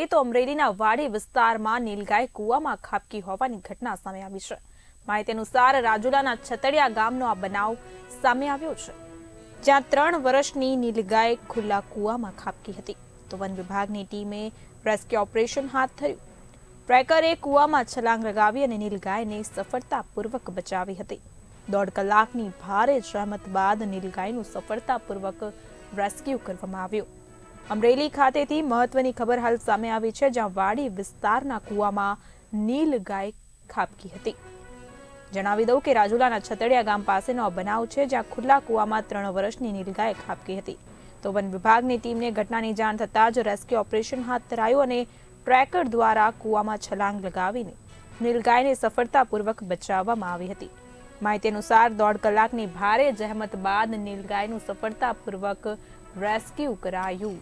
કરીએ તો અમરેલીના વાડી વિસ્તારમાં નીલગાય કૂવામાં ખાબકી હોવાની ઘટના સામે આવી છે. માહિતી અનુસાર રાજુલાના છતડિયા ગામનો આ બનાવ સામે આવ્યો છે. જ્યાં ત્રણ વર્ષની નીલગાય ખુલ્લા કૂવામાં ખાબકી હતી. તો વન વિભાગની ટીમે રેસ્ક્યુ ઓપરેશન હાથ ધર્યું. ટ્રેકરે કૂવામાં છલાંગ લગાવી અને નીલગાયને સફળતાપૂર્વક બચાવી હતી. દોઢ કલાકની ભારે જહેમત બાદ નીલગાયનું સફળતાપૂર્વક રેસ્ક્યુ કરવામાં આવ્યું. અમરેલી ખાતેથી મહત્વની ખબર હાલ સામે આવી છે, જ્યાં વાડી વિસ્તારના કૂવામાં નીલગાય ખાબકી હતી. જણાવી દઉં કે રાજુલાના છતડિયા ગામ પાસેનો બનાવ છે, જ્યાં ખુલ્લા કૂવામાં ત્રણ વર્ષની નીલગાય ખાબકી હતી. તો વન વિભાગની ટીમને ઘટનાની જાણ થતાં જ રેસ્ક્યુ ઓપરેશન હાથ ધરાયું અને ટ્રેકર દ્વારા કૂવામાં છલાંગ લગાવીને નીલગાયને સફળતાપૂર્વક બચાવવામાં આવી હતી. માહિતી અનુસાર દોઢ કલાકની ભારે જહેમત બાદ નીલગાયનું સફળતાપૂર્વક રેસ્ક્યુ કરાયું.